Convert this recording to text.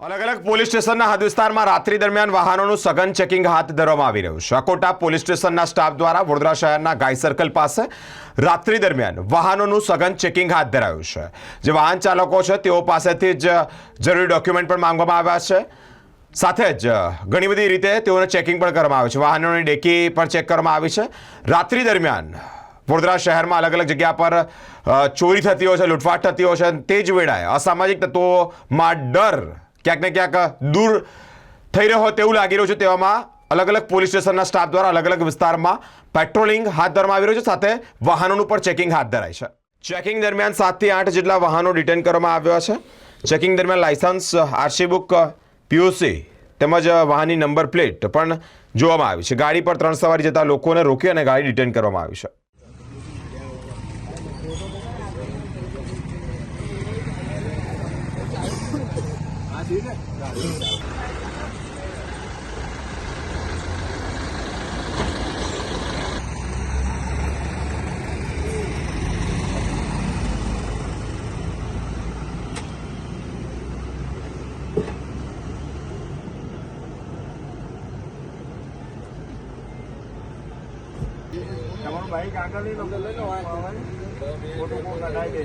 અલગ અલગ પોલીસ સ્ટેશનના હદ વિસ્તારમાં રાત્રિ દરમિયાન વાહનોનું સઘન ચેકિંગ હાથ ધરવામાં આવી રહ્યું છે. અકોટા પોલીસ સ્ટેશનના સ્ટાફ દ્વારા વડોદરા શહેરના ગાય સર્કલ પાસે રાત્રિ દરમિયાન વાહનોનું સઘન ચેકિંગ હાથ ધરાયું છે. જે વાહન ચાલકો છે, તેઓ પાસેથી જ જરૂરી ડોક્યુમેન્ટ પણ માંગવામાં આવ્યા છે. સાથે જ ઘણી બધી રીતે તેઓને ચેકિંગ પણ કરવામાં આવે છે. વાહનોની ડેકી પણ ચેક કરવામાં આવી છે. રાત્રિ દરમિયાન વડોદરા શહેરમાં અલગ અલગ જગ્યા પર ચોરી થતી હોય છે, લૂંટફાટ થતી હોય છે તે જ વેળાએ અસામાજિક તત્વોમાં ડર ક્યાંક ને ક્યાંક દૂર થઈ રહ્યો હોય તેવું લાગી રહ્યું છે તેવામાં અલગ અલગ પોલીસ સ્ટેશનના સ્ટાફ દ્વારા અલગ અલગ વિસ્તારમાં પેટ્રોલિંગ હાથ ધરવામાં આવી રહ્યું છે, સાથે વાહનોનું પણ ચેકિંગ હાથ ધરાય છે. ચેકિંગ દરમિયાન સાતથી આઠ જેટલા વાહનો ડિટેન કરવામાં આવ્યા છે. ચેકિંગ દરમિયાન લાયસન્સ, આરસી બુક પીયુસી તેમજ વાહનની નંબર પ્લેટ પણ જોવામાં આવી છે. ગાડી પર ત્રણ સવારી જતા લોકોને રોકી અને ગાડી ડિટેન કરવામાં આવી છે. chín này Cảm ơn các lấy lòng lấy lòng ai. Một đồng hồ là đây kìa.